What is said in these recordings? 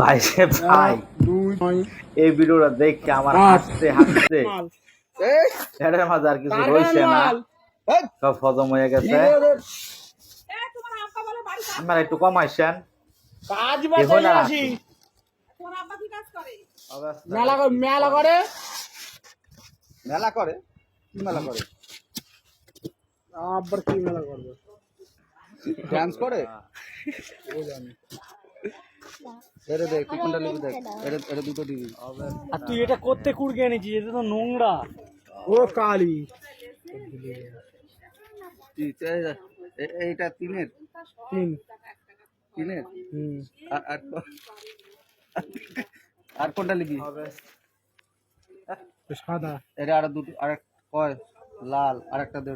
ভাই সে ভাই এই ভিডিওটা দেখে আমার। হাসতে হাসতে। এটার মাঝে আর কিছু রয়েছে না। সব হজম হয়ে গেছে। আপনারা একটু কমাইছেন কাজ আসি। মেলা করে? মেলা করে? মেলা করে? কি মেলা করে? আবার কি মেলা করবে? ডান্স করে? এটা দেখ কোনটা লিখে দেখ। এটা এটা দুটো দিবি। আর তুই এটা করতে কুড়কে এনেছিস এটা তো নোংরা। ও কালি। এইটা তিনের? তিন। তিনের? হুম। আর আর কোনটা লিখবি সাদা। এটা আর দুটো আর কয়? লাল। আর একটা দে।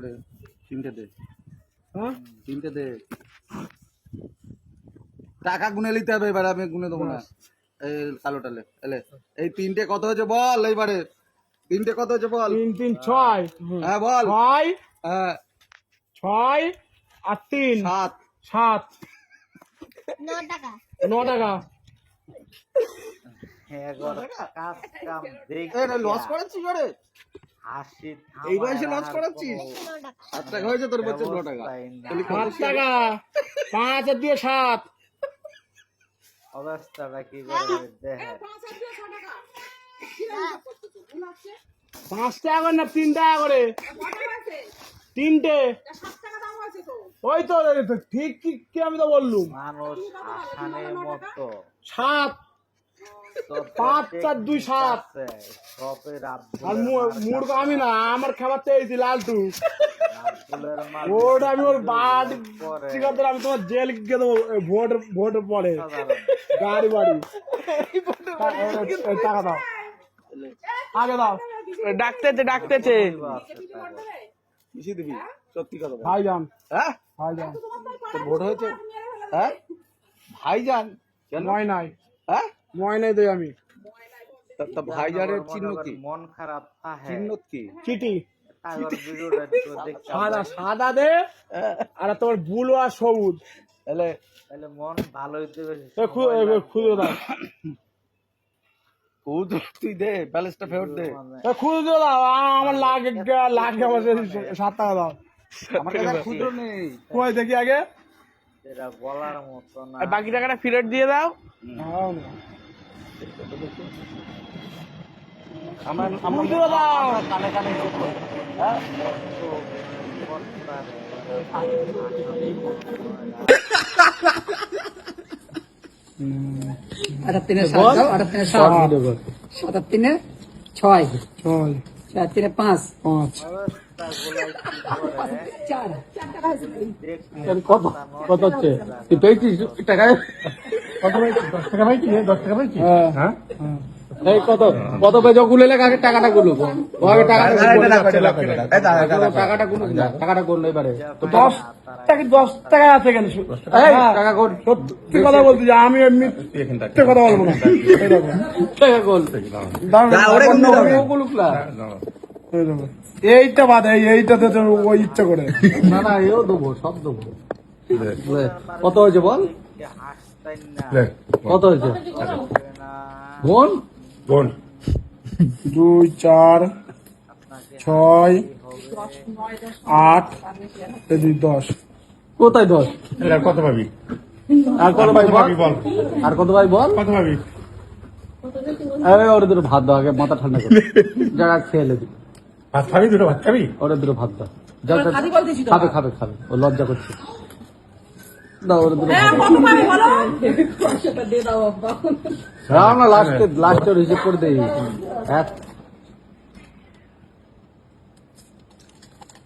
তিনটে দে। হ্যাঁ? তিনটে দে। টাকা গুনে নিতে হবে এবার আমি গুনে দেবো না। এই কালোটালে এলে। এই তিনটে কত হয়েছে বল এইবারে? তিনটে কত হয়েছে বল? তিন তিন ছয়। হ্যাঁ। বল। ছয় হ্যাঁ। ছয় আর তিন। সাত। সাত। ন টাকা। এটা লস করাচ্ছিস ওরে? এই বয়সে লস করাচ্ছিস? সাত টাকা হয়েছে তোর বছর ন টাকা। তাহলে কত সাত টাকা পাঁচ আর দিয়ে সাত। অবস্থাটা কি করে দেখে পাঁচ টাকা। করে না তিন টাকা করে? তিনটে? ওই তো ঠিক কি কি আমি তো বললুম? মানুষ আসানের মতো। সাত পাঁচ চার দুই সাত। মুড় আমি না আমার খাবার চেয়েছি লালটু। ওটা আমি ওর পরে। ঠিক আছে আমি তোমার জেল গিয়ে দেবো ভোট ভোট পরে। গাড়ি বাড়ি। টাকা দাও। আগে দাও। ডাকতেছে ডাকতেছে দিবি সত্যি কথা ভাইজান। হ্যাঁ? ভাইজান। ভোট হয়েছে? হ্যাঁ? ভাইজান। কেন? ময় নাই। হ্যাঁ? ময় নাই দেই আমি। তা- ভাইজানের চিহ্ন মনে কি? মন খারাপ থাকে চিহ্ন কি? চিঠি। সাদা সাদা দে আর তোর বুলো আর সবুজ। এলে তাহলে মন ভালো হইতে খুঁজে দাও। খুদ তুই দে ব্যালেন্সটা ফেরত দে। এ দাও আমার লাগে লাগে আমার সাত টাকা দাও। আমার কাছে আর নেই। কই দেখি আগে। এটা বলার মতো না। বাকি টাকাটা ফেরত দিয়ে দাও। দাও না। আমরা আমরা খুঁজে দাও কানে কানে হ্যাঁ আটার তিনে সাত। আটার তিনে সাত সাতার তিনে ছয় ছয় চার। তিনে পাঁচ। পাঁচ কত? কত হচ্ছে? তুই পেয়েছিস টাকায় টাকা পাইছি টাকা পাইছি? হ্যাঁ। এই কত? কত পেজো গুলো আগে টাকাটা গুলো। আগে টাকাটা টাকাটা গুলো টাকাটা গুলো এবারে। দশ টাকা দশ টাকা আছে কেন এই টাকা কোন সত্যি কথা বলছি যে আমি এমনি সত্যি কথা বলব না। টাকা এইটা বাদ এই এইটাতে তো ওই ইচ্ছা করে। না না এও দেবো সব দেবো। কত হয়েছে বল? কত হয়েছে? না বোন দুই চার ছয় আট দুই দশ। কোথায় দশ? কত পাবি? আর কত ভাই বল? বল? আর কত ভাই বল? কত পাবি? এই ওরে দুটো ভাত দাও আগে মাথা ঠান্ডা করে। জায়গা খেয়ে নেবি ভাত খাবি? দুটো ভাত খাবি? ওরে দুটো ভাত দাও। খাবে খাবে খাবে। ও লজ্জা করছে। দাও ওরে দুটো ভাত দাও না লাস্টে লাস্টের হিসেব করে দেই।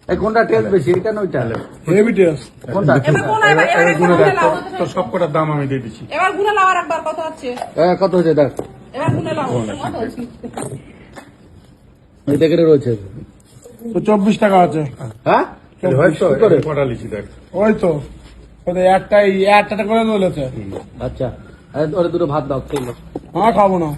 এই কোনটা টেস্ট বেশি এটা না ওইটা? হেভি টেস্ট কোনটা? গুনে দেখ তোর- তোর সব কটার দাম আমি দিয়ে দিচ্ছি। এবার গুনে লাও আর একবার কত হচ্ছে কত দেখ। এবার গুনে রয়েছে। তো চব্বিশ টাকা আছে। হ্যাঁ? ওই তো। একটা করে বলেছে। আচ্ছা ওরে দুটো ভাত দাও খেয়ে হ্যাঁ খাব না।